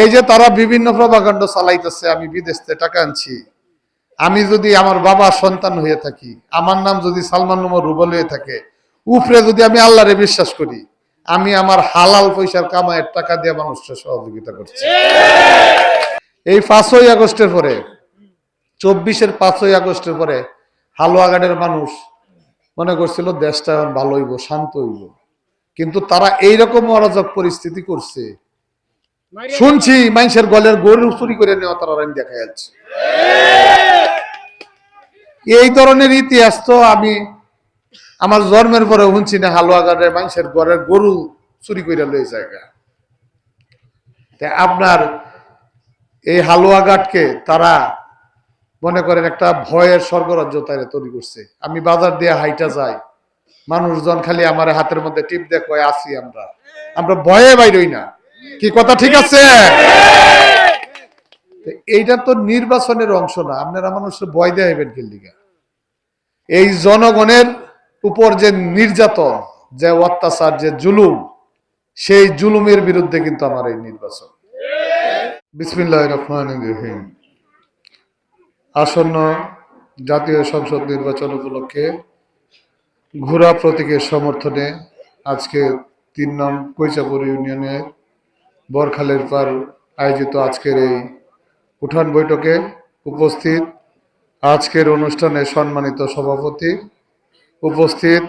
এই যে তারা বিভিন্ন প্রভাকাণ্ড চালাইতেছে, আমি বিদেশ থেকে টাকা আনছি। আমি যদি আমার বাবা সন্তান হয়ে থাকি, আমার নাম যদি সালমান নম্বর রুবল হয়ে থাকে, উপরে যদি আমি আল্লাহরে বিশ্বাস করি, আমি আমার হালাল পয়সার কামায়ের টাকা দিয়ে মানুষকে সহযোগিতা করছি। এই পাঁচই আগস্টের পরে, চব্বিশের পাঁচই আগস্টের পরে হালুয়াঘাটের মানুষ মনে করছিল, দেশটা ভালো হইব, শান্ত হইব। কিন্তু তারা এইরকম অরাজক পরিস্থিতি করছে শুনছি মানুষের গলের গরু চুরি করে নেওয়া তারা রান দেখা যাচ্ছে। এই ধরনের ইতিহাস তো আমি আমার জন্মের পরে শুনছি না হালুয়াঘাটে মানুষের ঘরের গরু চুরি করে লয়ে জায়গা আপনার এই হালুয়াঘাটকে তারা মনে করেন একটা ভয়ের স্বর্গরাজ্য তারা তৈরি করছে। আমি বাজার দিয়ে হাইটা যাই, মানুষজন খালি আমার হাতের মধ্যে টিপ দেখো আসি আমরা। আমরা ভয়ে বাইরই না। কি কথা ঠিক আছে? এইটা তো নির্বাচনের অংশ না, আপনারা মানুষের ভয় দেখাইবেন কিল্লিগা এই জনগণের উপর যে নির্যাতন, যে অত্যাচার, যে জুলুম, সেই জুলুমের বিরুদ্ধে কিন্তু আমার এই নির্বাচন। আসন্ন জাতীয় সংসদ নির্বাচন উপলক্ষে ঘোড়া প্রতীকের সমর্থনে আজকে তিন নং কৈচাপুর ইউনিয়নে বরখালের পার আয়োজিত আজকের এই উঠান বৈঠকে উপস্থিত আজকের অনুষ্ঠানে সম্মানিত সভাপতি উপস্থিত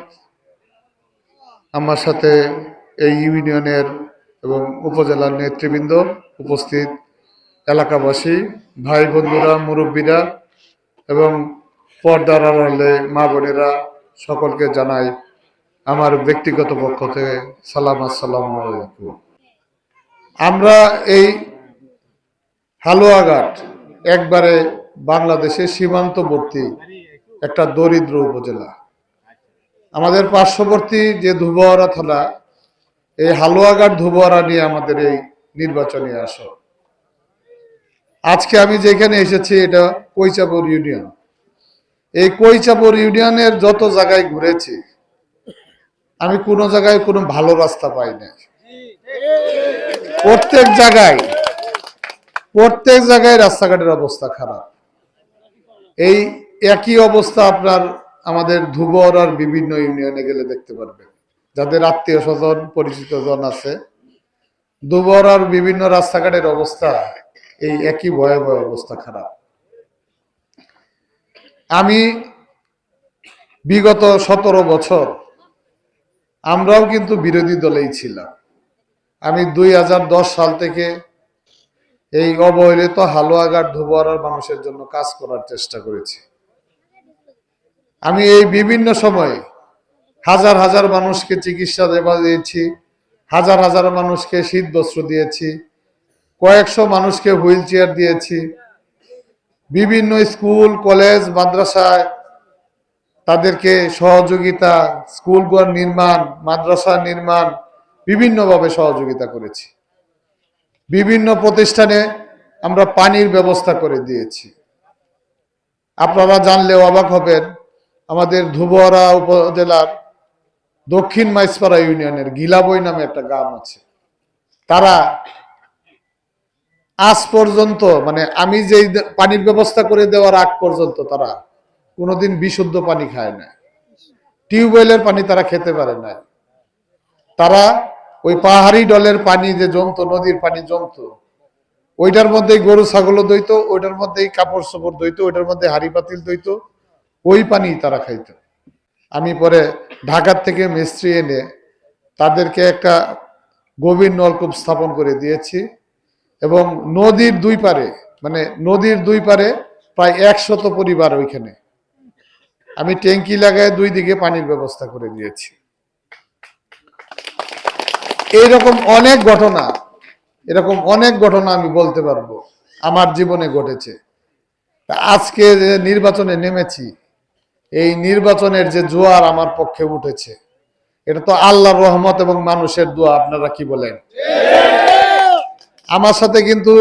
আমার সাথে এই ইউনিয়নের এবং উপজেলার নেতৃবৃন্দ উপস্থিত এলাকাবাসী, ভাই বন্ধুরা, মুরব্বীরা এবং পর্দার আড়ালে মা বোনেরা সকলকে জানাই আমার ব্যক্তিগত পক্ষ থেকে সালাম আসসালাম আলাইকুম। আমরা এই হালুয়াঘাট একবারে বাংলাদেশের সীমান্তবর্তী একটা দরিদ্র উপজেলা। আমাদের পার্শ্ববর্তী যে ধুবহরা থানা, এই হালুয়াঘাট ধুবহরা নিয়ে আমাদের এই নির্বাচনী আসন আজকে আমি যেখানে এসেছি, এটা কৈচাপুর ইউনিয়ন। এই কৈচাপুর ইউনিয়নের যত জায়গায় ঘুরেছি, আমি কোনো জায়গায় কোনো ভালো রাস্তা পাই না প্রত্যেক জায়গায় প্রত্যেক জায়গায় রাস্তাঘাটের অবস্থা খারাপ। এই একই অবস্থা আপনার আমাদের ধুবর আর বিভিন্ন ইউনিয়নে গেলে দেখতে পারবেন। যাদের আত্মীয় স্বজন, পরিচিত জন আছে দুবর আর বিভিন্ন রাস্তাঘাটের অবস্থা, এই একই ভয়াবহ অবস্থা খারাপ। আমি বিগত সতেরো বছর আমরাও কিন্তু বিরোধী দলেই ছিলাম। আমি দুই হাজার দশ সাল থেকে এই অবহেলিত হালুয়াঘাট ধুবরার মানুষের জন্য কাজ করার চেষ্টা করেছি। আমি এই বিভিন্ন সময়ে হাজার হাজার মানুষকে চিকিৎসা দেওয়া দিয়েছি, হাজার হাজার মানুষকে শীত বস্ত্র দিয়েছি, কয়েকশো মানুষকে হুইল চেয়ার দিয়েছি। বিভিন্ন স্কুল, কলেজ, মাদ্রাসায় তাদেরকে সহযোগিতা স্কুলঘর নির্মাণ, মাদ্রাসা নির্মাণ বিভিন্নভাবে সহযোগিতা করেছি। বিভিন্ন প্রতিষ্ঠানে আমরা পানির ব্যবস্থা করে দিয়েছি। আপনারা জানলে অবাক হবেন, আমাদের ধুবরা উপজেলার দক্ষিণ মাইসপাড়া ইউনিয়নের গিলাবই নামে একটা গ্রাম আছে। তারা আজ পর্যন্ত মানে আমি যেই পানির ব্যবস্থা করে দেওয়ার আগ পর্যন্ত তারা কোনোদিন বিশুদ্ধ পানি খায় না টিউবওয়েলের পানি তারা খেতে পারে না তারা ওই পাহাড়ি ডলের পানি যে জমতো, নদীর পানি জমতো, ওইটার মধ্যেই গরু ছাগল দইত, ওইটার মধ্যেই কাপড় চোপড় দইত, ওইটার মধ্যে হাড়ি পাতিল দইত, ওই পানি তারা খাইত। আমি পরে ঢাকার থেকে মিস্ত্রি এনে তাদেরকে একটা গভীর নলকূপ স্থাপন করে দিয়েছি এবং নদীর দুই পারে মানে নদীর দুই পারে প্রায় একশত পরিবার ওইখানে। আমি ট্যাঙ্কি লাগায় দুই দিকে পানির ব্যবস্থা করে দিয়েছি। এইরকম অনেক ঘটনা, এরকম অনেক ঘটনা আমি বলতে পারব, আমার জীবনে ঘটেছে। আজকে নির্বাচনে নেমেছি, এই নির্বাচনের যে জোয়ার আমার পক্ষে উঠেছে, এটা তো আল্লাহর রহমত এবং মানুষের দোয়া, আপনারা কি বলেন? আমার সাথে কিন্তু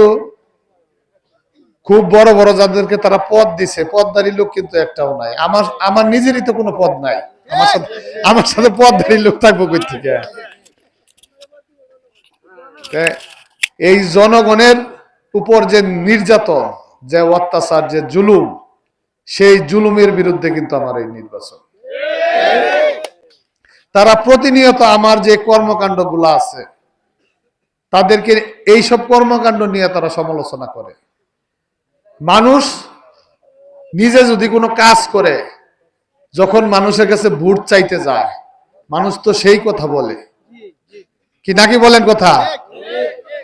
খুব বড় বড় যাদেরকে তারা পদ দিছে পদদারি লোক কিন্তু একটাও নাই। আমার আমার নিজেরই তো কোনো পদ নাই। আমার সাথে আমার সাথে পদদারি লোক থাকব কই থেকে? তা এই জনগণের উপর যে নির্যাতন, যে অত্যাচার, যে জুলুম, সেই জুলুমের বিরুদ্ধে কিন্তু আমার এই নির্বাচন। তারা প্রতিনিয়ত আমার যে কর্মকাণ্ড আছে, তাদেরকে এইসব কর্মকাণ্ড নিয়ে তারা সমালোচনা করে। মানুষ নিজে যদি কোনো কাজ করে, যখন মানুষের কাছে ভোট চাইতে যায়, মানুষ তো সেই কথা বলে। কি নাকি বলেন কথা?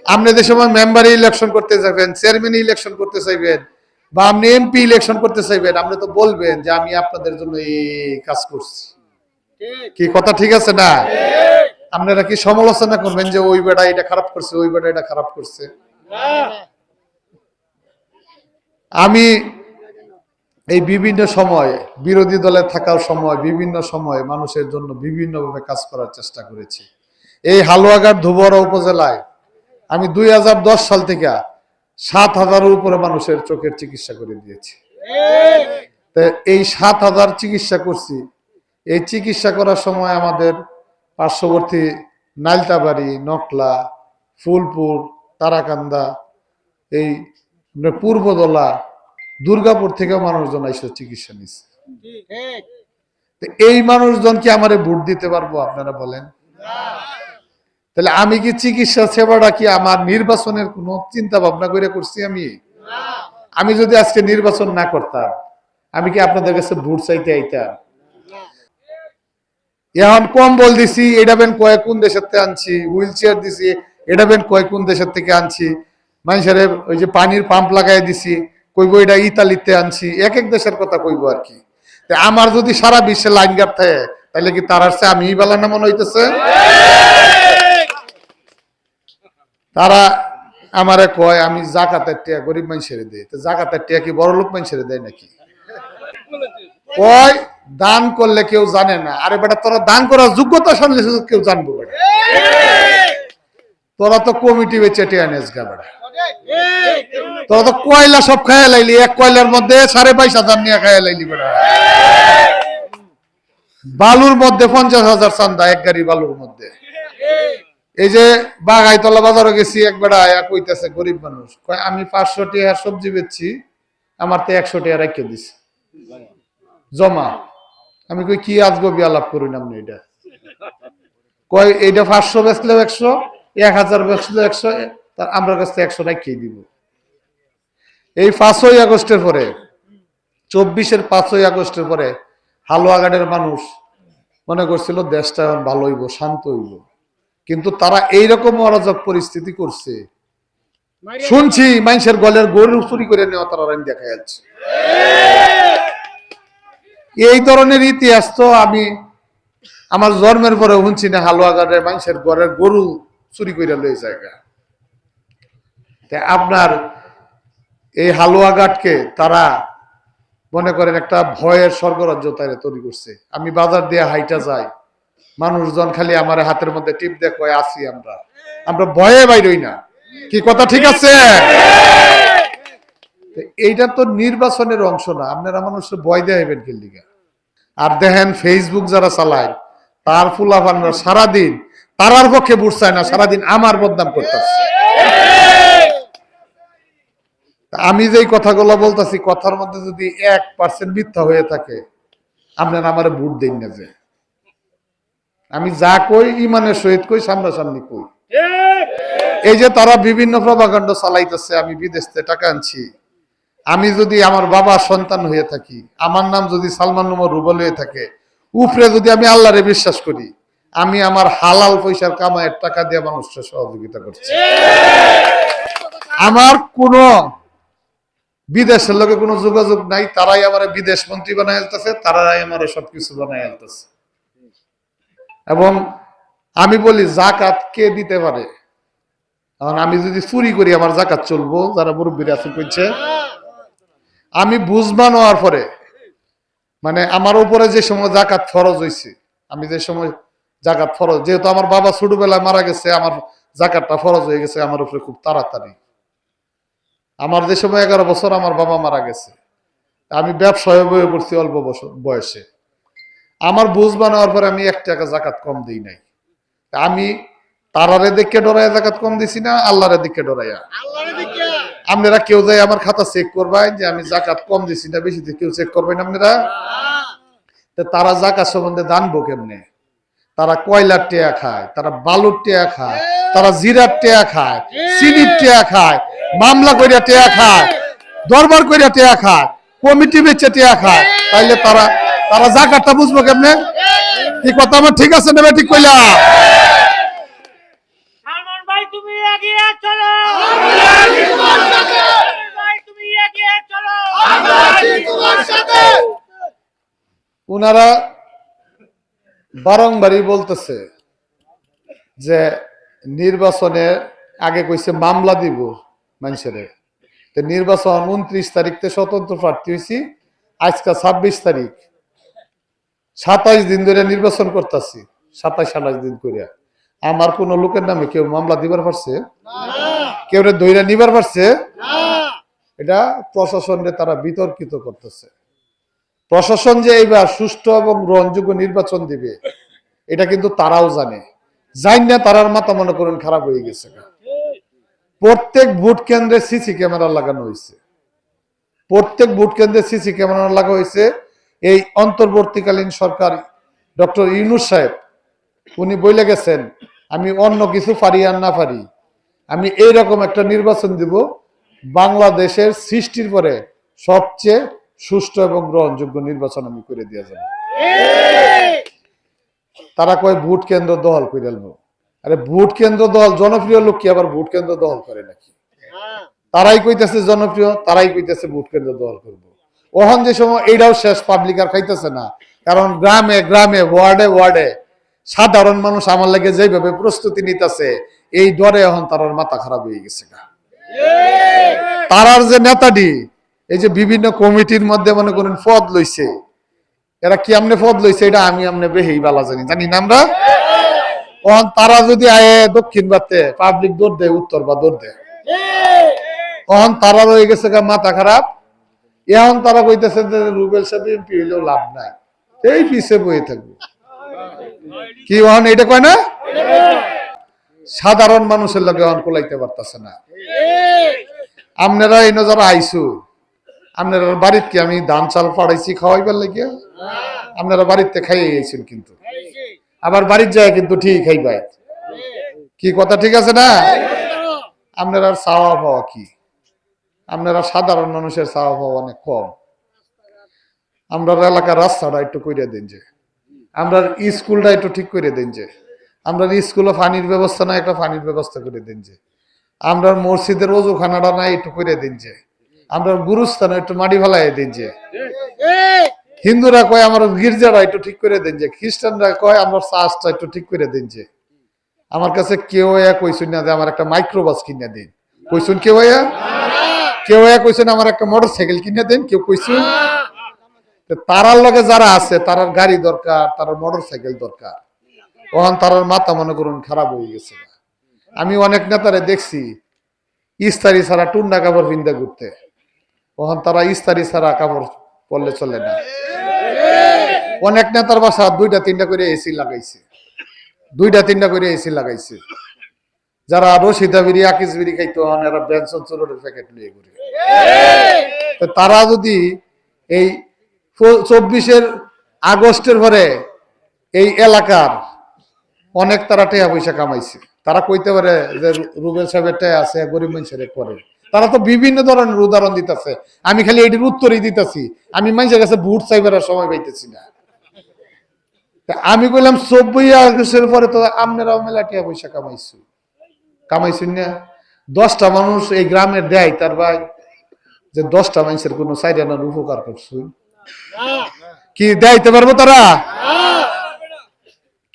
আপনি যে সময় মেম্বার ইলেকশন করতে যাবেন চেয়ারম্যান ইলেকশন করতে চাইবেন, বা আপনি এমপি ইলেকশন করতে চাইবেন, আপনি তো বলবেন যে আমি আপনাদের জন্য এই কাজ করছি। কি কথা ঠিক আছে না? আপনারা কি সমালোচনা করবেন যে ওই বেটা এটা খারাপ করছে, ওই বেটা এটা খারাপ করছে? আমি এই বিভিন্ন সময়, বিরোধী দলে থাকার সময়, বিভিন্ন সময় মানুষের জন্য বিভিন্নভাবে কাজ করার চেষ্টা করেছি। এই হালুয়াঘাট ধুবরা উপজেলায় আমি দুই হাজার দশ সাল থেকে সাত হাজারের উপরে মানুষের চোখের চিকিৎসা করে দিয়েছি। এই সাত হাজার চিকিৎসা করছি। এই চিকিৎসা করার সময় আমাদের পার্শ্ববর্তী নালতাবাড়ি নকলা ফুলপুর তারাকান্দা এই পূর্বদলা দুর্গাপুর থেকে মানুষজন এসে চিকিৎসা নিচ্ছে। এই মানুষজন কি আমার ভোট দিতে পারব আপনারা বলেন? তাহলে আমি কি চিকিৎসা সেবাটা কি আমার নির্বাচনের কোনো চিন্তা ভাবনা করে করছি আমি? আমি যদি আজকে নির্বাচন না করতাম, আমি কি আপনাদের কাছে ভোট চাইতে আইতাম? এখন কম্বল দিছি, এটা বেন কয়েক কোন দেশের থেকে আনছি? হুইল চেয়ার দিছি, এটা বেন কয়েক কোন দেশের থেকে আনছি? মানুষের ওই যে পানির পাম্প লাগাই দিছি, কইব এটা ইতালিতে আনছি এক এক দেশের কথা কইব আর কি। আমার যদি সারা বিশ্বে লাইন গার্ড থাকে তাহলে কি তার আসছে আমি বেলা না মনে হইতেছে? তারা আমারে কয়, আমি জাকাতের টিয়া গরিব মানুষের দেয় তো জাকাতের টিয়া কি বড় লোক মানুষের দেয় নাকি? কয়, দান করলে কেউ জানে না। আরে বেটা, তোরা দান করার যোগ্যতা শুনলে কেউ জানব বেটা। তোরা তো কমিটি বেচে টিয়া নেস গা বেটা। তোরা তো কয়লা সব খাইয়া লাইলি, এক কয়লার মধ্যে সাড়ে বাইশ হাজার নিয়ে খাইয়া লাইলি বেটা। বালুর মধ্যে পঞ্চাশ হাজার চান্দা, এক গাড়ি বালুর মধ্যে। এই যে বাগাইতলা বাজারে গেছি, এক আয়া কইতেছে, গরিব মানুষ। কয়, আমি পাঁচশো টাকা সবজি বেচছি, আমার তো একশো টাকা রেখে দিছে। জমা। আমি কই, কি আজ আজগবি আলাপ করি আপনি এটা? কয়, এইটা পাঁচশো বেচলেও একশো, এক হাজার বেচলেও একশো তার আমরা কাছ থেকে একশো রেখেই দিব। এই পাঁচই আগস্টের পরে, চব্বিশের পাঁচই আগস্টের পরে, হালুয়াঘাটের মানুষ মনে করছিল দেশটা ভালো হইব, শান্ত হইব। কিন্তু তারা এইরকম অরাজক পরিস্থিতি করছে। শুনছি মানুষের গলের গরু চুরি করে নেওয়া তারা দেখা যাচ্ছে। এই ধরনের ইতিহাস তো আমি আমার জন্মের পরে শুনছি না হালুয়াঘাটের মানুষের ঘরের গরু চুরি করে লয়ে জায়গা আপনার এই হালুয়াঘাটকে তারা মনে করেন একটা ভয়ের স্বর্গরাজ্য তাই তৈরি করছে। আমি বাজার দিয়ে হাইটা যাই। মানুষজন খালি আমার হাতের মধ্যে টিপ দেখো আসি আমরা। আমরা ভয়ে বাইরই না। কি কথা ঠিক আছে? এইটা তো নির্বাচনের অংশ না। আপনারা মানুষের ভয় দেখাইবেন কিল্লিগা আর দেখেন ফেসবুক যারা চালায়, তার ফুলাফানরা সারাদিন তারার পক্ষে বুট চায় না, সারাদিন আমার বদনাম করতেছে। আমি যেই কথাগুলো বলতেছি, কথার মধ্যে যদি এক পার্সেন্ট মিথ্যা হয়ে থাকে, আপনারা আমার ভোট দিন না যে। আমি যা কই, ইমানের সহিত কই, সামনাসামনি কই। এই যে তারা বিভিন্ন প্রভাকাণ্ড চালাইতেছে, আমি বিদেশ থেকে টাকা আনছি। আমি যদি আমার বাবা সন্তান হয়ে থাকি, আমার নাম যদি সালমান নম্বর রুবল হয়ে থাকে, উপরে যদি আমি আল্লাহরে বিশ্বাস করি, আমি আমার হালাল পয়সার কামায়ের টাকা দিয়ে মানুষকে সহযোগিতা করছি। আমার কোনো বিদেশের লোকে কোনো যোগাযোগ নাই, তারাই আমার বিদেশ মন্ত্রী আলতেছে তারাই আমার সবকিছু বানাই আলতেছে এবং আমি বলি, জাকাত কে দিতে পারে? কারণ আমি যদি চুরি করি, আমার জাকাত চলবো, যারা মুরব্বীরা আছে কইছে। আমি বুঝবান হওয়ার পরে মানে আমার উপরে যে সময় জাকাত ফরজ হয়েছে আমি যে সময় জাকাত ফরজ, যেহেতু আমার বাবা ছোটবেলায় মারা গেছে, আমার জাকাতটা ফরজ হয়ে গেছে, আমার উপরে খুব তাড়াতাড়ি। আমার যে সময় এগারো বছর আমার বাবা মারা গেছে, আমি ব্যবসায় বয়ে পড়ছি অল্প বছর বয়সে। আমার বুঝ বানানোর পরে আমি এক টাকা জাকাত কম দিই নাই। আমি তারারে দেখে ডরাইয়া জাকাত কম দিছি না আল্লাহরে দেখে ডরাইয়া। আপনারা কেউ যাই আমার খাতা চেক করবেন যে আমি জাকাত কম দিছি না বেশি কেউ চেক করবেন আপনারা? তারা জাকাত সম্বন্ধে জানব কেমনে? তারা কয়লার টেয়া খায় তারা বালুর টেয়া খায় তারা জিরার টেয়া খায় চিনির টেয়া খায় মামলা কইরা টেয়া খায় দরবার কইরা টেয়া খায় কমিটি বেচে টেয়া খায় তাইলে তারা তারা জাকাতটা বুঝব কেমনে? কি কথা আমার ঠিক আছে না ঠিক কইলা? উনারা বারংবারই বলতেছে যে নির্বাচনে আগে কইছে মামলা দিব মানুষের। নির্বাচন উনত্রিশ তারিখতে স্বতন্ত্র প্রার্থী হয়েছি আজকে ছাব্বিশ তারিখ। সাতাইশ দিন ধরে নির্বাচন করতেছি, সাতাইশ, আঠাশ দিন করে আমার কোন লোকের নামে কেউ মামলা দিবার পারছে? কেউ দইরা নিবার পারছে? এটা প্রশাসনে তারা বিতর্কিত করতেছে। প্রশাসন যে এইবার সুষ্ঠু এবং গ্রহণযোগ্য নির্বাচন দিবে, এটা কিন্তু তারাও জানে। জান না তারার মাথা মনে করেন খারাপ হয়ে গেছে প্রত্যেক ভোট কেন্দ্রে সিসি ক্যামেরা লাগানো হয়েছে প্রত্যেক ভোট কেন্দ্রে সিসি ক্যামেরা লাগা হয়েছে এই অন্তর্বর্তীকালীন সরকার ডক্টর ইউনুস সাহেব উনি বলে গেছেন আমি অন্য কিছু পারি আর না পারি। আমি এইরকম একটা নির্বাচন দিব বাংলাদেশের সৃষ্টির পরে সবচেয়ে সুষ্ঠু এবং গ্রহণযোগ্য নির্বাচন আমি করে দিয়ে যাব। তারা কয় ভোট কেন্দ্র দখল করে আরে ভোট কেন্দ্র দল জনপ্রিয় লোক কি আবার ভোট কেন্দ্র দখল করে নাকি? তারাই কইতেছে জনপ্রিয় তারাই কইতেছে ভোট কেন্দ্র দখল করব। ওহন যে সময় এইটাও শেষ পাবলিক আর খাইতেছে না। কারণ গ্রামে গ্রামে, ওয়ার্ডে ওয়ার্ডে সাধারণ মানুষ আমার লাগে যেভাবে প্রস্তুতি নিতেছে, এই ডরে এখন তার মাথা খারাপ হয়ে গেছে তারার যে নেতাটি এই যে বিভিন্ন কমিটির মধ্যে মনে করেন পদ লইছে, এরা কি আমনে পদ লইছে, এটা আমি আমনে বেহেই বালা জানি। জানি না আমরা? তখন তারা যদি আয়ে দক্ষিণ বাতে পাবলিক দৌড় দেয়, উত্তর বা দৌড় দেয়। তখন তারা রয়ে গেছে মাথা খারাপ। এখন তারা কইতেছে যে রুবেল সাহেব এমপি হইলেও লাভ নাই। এই পিছে বয়ে থাকবে। কি ওহন এটা কয় না? সাধারণ মানুষের লগে অন কোলাইতে পারতেছে না। আপনারা এই যারা আইসু আপনারা বাড়িতে কি আমি ধান চাল পাড়াইছি খাওয়াইবার লাগে আপনারা বাড়িতে খাইয়ে গেছেন কিন্তু। আবার বাড়ির যায় কিন্তু ঠিক খাইবাই। কি কথা ঠিক আছে না? আপনারা চাওয়া পাওয়া কি? আপনারা সাধারণ মানুষের চাওয়া পাওয়া অনেক কম। আমরা এলাকার রাস্তাটা একটু করে দিন যে। আমরা স্কুলটা একটু ঠিক করে দিন যে। আমরা স্কুলে পানির ব্যবস্থা নাই, একটা পানির ব্যবস্থা করে দিন যে। আমরা মসজিদের ওজুখানাটা নাই, একটু করে দিন যে। আমরা গুরুস্থানে একটু মাটি ফেলাই দিন যে। হিন্দুরা কয়, আমার গির্জাটা একটু ঠিক করে দিন যে। খ্রিস্টানরা কয়, আমার চার্চটা একটু ঠিক করে দিন যে। আমার কাছে কেউ কইসুন না যে, আমার একটা মাইক্রোবাস কিনে দিন। কইসুন কেউ এ কেউ এ কইসুন আমার একটা মোটর সাইকেল কিনে দিন। কেউ তো তারার লগে যারা আছে, তারার গাড়ি দরকার, তারার মোটর সাইকেল দরকার। তখন তারার মাথা মনে করুন খারাপ হয়ে গেছে আমি অনেক নেতারে দেখছি, ইস্তারি ছাড়া টুন্ডা কাপড় পিন্দা ঘুরতে। তখন তারা ইস্তারি ছাড়া কাপড় পরলে চলে না। অনেক নেতার বাসা দুইটা, তিনটা করে এসি লাগাইছে। দুইটা, তিনটা করে এসি লাগাইছে। যারা রশিদা বিড়ি, আকিস বিড়ি খাইতো, হন এরা বেনসন চুরোটের প্যাকেট নিয়ে ঘুরে তারা যদি এই চব্বিশের আগস্টের পরে এই এলাকার অনেক তারা টাকা পয়সা কামাইছে। তারা কইতে পারে যে রুবেল সাহেবের টাকা আছে, গরিব মানুষের করে। তারা তো বিভিন্ন ধরনের উদাহরণ দিতেছে। আমি খালি এটির উত্তরই দিতেছি। আমি মানুষের কাছে ভোট চাইবার সময় পাইতেছি না। আমি কইলাম, চব্বিশ আগস্টের পরে তো আপনারাও মেলা টাকা পয়সা কামাইছু। কামাইছুন না। দশটা মানুষ এই গ্রামের দেয় তার ভাই যে দশটা মানুষের কোনো সাইডানার উপকার করছুন। কি দেয়তে পারব তারা?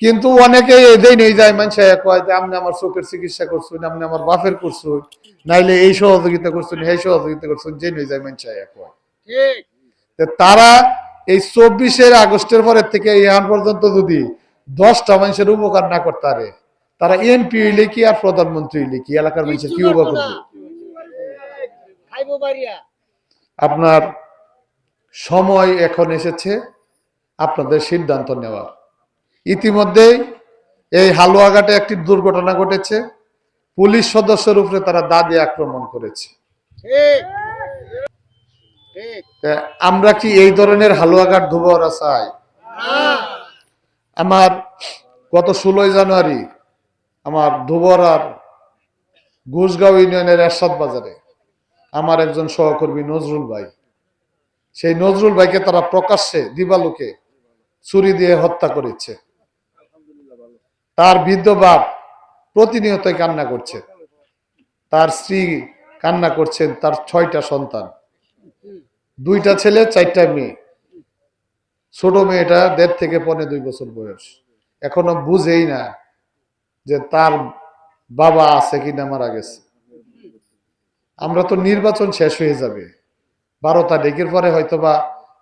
কিন্তু অনেকে এদেই নেই যায় মানুষ কয় যে আপনি আমার চোখের চিকিৎসা করছুন আপনি আমার বাপের করছুন নাইলে এই সহযোগিতা করছুন এই সহযোগিতা করছুন যে নিয়ে যায় মানুষ কয়। তারা এই চব্বিশের আগস্টের পরের থেকে এখন পর্যন্ত যদি দশটা মানুষের উপকার না করতে পারে তারা এমপি হইলে কি আর প্রধানমন্ত্রী হইলে কি? এলাকার মানুষের কি করবে আপনার সময় এখন এসেছে আপনাদের সিদ্ধান্ত নেওয়ার। ইতিমধ্যেই এই হালুয়াঘাটে একটি দুর্ঘটনা ঘটেছে পুলিশ সদস্যের উপরে তারা দাদি আক্রমণ করেছে। আমরা কি এই ধরনের হালুয়াঘাট ধুবরা চাই? আমার গত ষোলোই জানুয়ারি আমার ধুবরার ঘুষগাঁও ইউনিয়নের এরশাদ বাজারে আমার একজন সহকর্মী নজরুল ভাই। সেই নজরুল ভাইকে তারা প্রকাশ্যে দিবালুকে ছুরি দিয়ে হত্যা করেছে। তার বৃদ্ধ বাপ প্রতিনিয়তই কান্না করছে। তার স্ত্রী কান্না করছেন, তার ছয়টা সন্তান। দুইটা ছেলে, চারটা মেয়ে। ছোট মেয়েটা দেড় থেকে পনেরো দুই বছর বয়স। এখনও বুঝেই না যে তার বাবা আছে কিনা মারা গেছে। আমরা তো নির্বাচন শেষ হয়ে যাবে। বারো তারিখের পরে হয়তো বা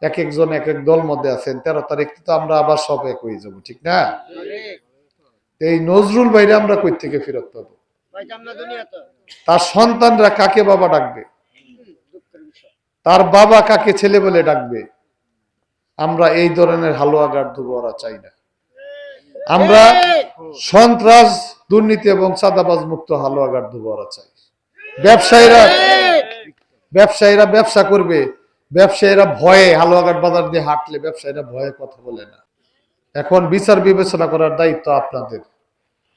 এক একজন এক এক দল মধ্যে আছেন, তেরো তারিখ তো আমরা আবার সব এক হয়ে যাব, ঠিক না? এই নজরুল বাইরে আমরা কই থেকে ফেরত পাবো? তার সন্তানরা কাকে বাবা ডাকবে? তার বাবা কাকে ছেলে বলে ডাকবে? আমরা এই ধরনের হালুয়া গার্ড দুবরা চাই না। আমরা সন্ত্রাস দুর্নীতি এবং চাঁদাবাজ মুক্ত হালুয়া গার্ড দুবরা চাই। ব্যবসায়ীরা ব্যবসায়ীরা ব্যবসা করবে ব্যবসায়ীরা ভয়ে হালুয়াঘাট বাজার দিয়ে হাঁটলে ব্যবসায়ীরা ভয়ে কথা বলে না। এখন বিচার বিবেচনা করার দায়িত্ব আপনাদের।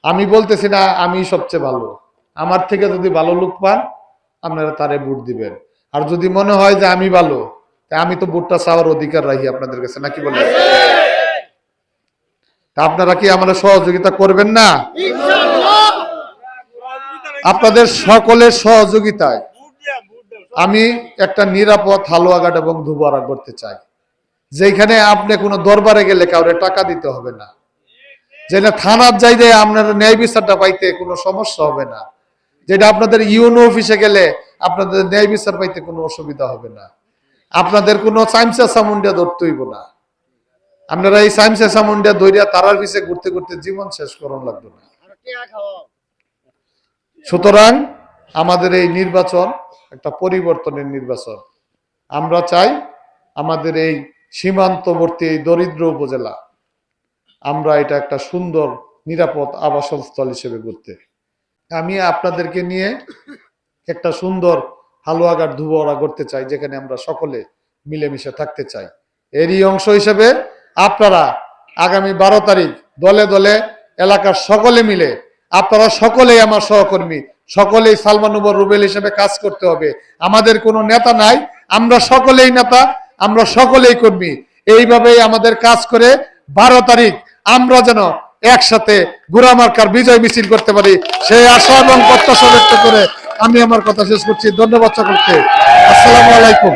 আমি বলতেছি না আমি সবচেয়ে ভালো। আমার থেকে যদি ভালো লোক পান আপনারা তারে ভোট দিবেন। আর যদি মনে হয় যে আমি ভালো আমি তো ভোটটা চাওয়ার অধিকার রাখি আপনাদের কাছে নাকি বলেন? তা আপনারা কি আমাদের সহযোগিতা করবেন না? আপনাদের সকলের সহযোগিতায় আমি একটা নিরাপদ হালুয়াঘাট এবং ধুবারা করতে চাই। যেখানে আপনি কোনো দরবারে গেলে কাউরে টাকা দিতে হবে না। যেটা থানার যাইতে আপনার ন্যায় বিচারটা পাইতে কোনো সমস্যা হবে না। যেটা আপনাদের ইউনো অফিসে গেলে আপনাদের ন্যায় বিচার পাইতে কোনো অসুবিধা হবে না। আপনাদের কোনো সাইমসা সামুন্ডিয়া ধরতে হইব না। আপনারা এই সাইমসা সামুন্ডিয়া ধরিয়া তারার পিছে ঘুরতে ঘুরতে জীবন শেষ করুন লাগবে না। সুতরাং আমাদের এই নির্বাচন একটা পরিবর্তনের নির্বাচন। আমরা চাই আমাদের এই সীমান্তবর্তী এই দরিদ্র উপজেলা আমরা এটা একটা সুন্দর, নিরাপদ আবাসন স্থল হিসেবে করতে আমি আপনাদেরকে নিয়ে একটা সুন্দর হালুয়াঘাট ধুবরা করতে চাই, যেখানে আমরা সকলে মিলেমিশে থাকতে চাই। এরই অংশ হিসেবে আপনারা আগামী বারো তারিখ দলে দলে এলাকার সকলে মিলে, আপনারা সকলেই আমার সহকর্মী, সকলেই সালমানুবর রুবেল হিসেবে কাজ করতে হবে। আমাদের কোনো নেতা নাই, আমরা সকলেই নেতা, আমরা সকলেই কর্মী। এইভাবেই আমাদের কাজ করে বারো তারিখ আমরা যেন একসাথে গুড়ামার্কার বিজয় মিছিল করতে পারি। সেই আশা এবং প্রত্যাশা ব্যক্ত করে আমি আমার কথা শেষ করছি। ধন্যবাদ সকলকে। আসসালামু আলাইকুম।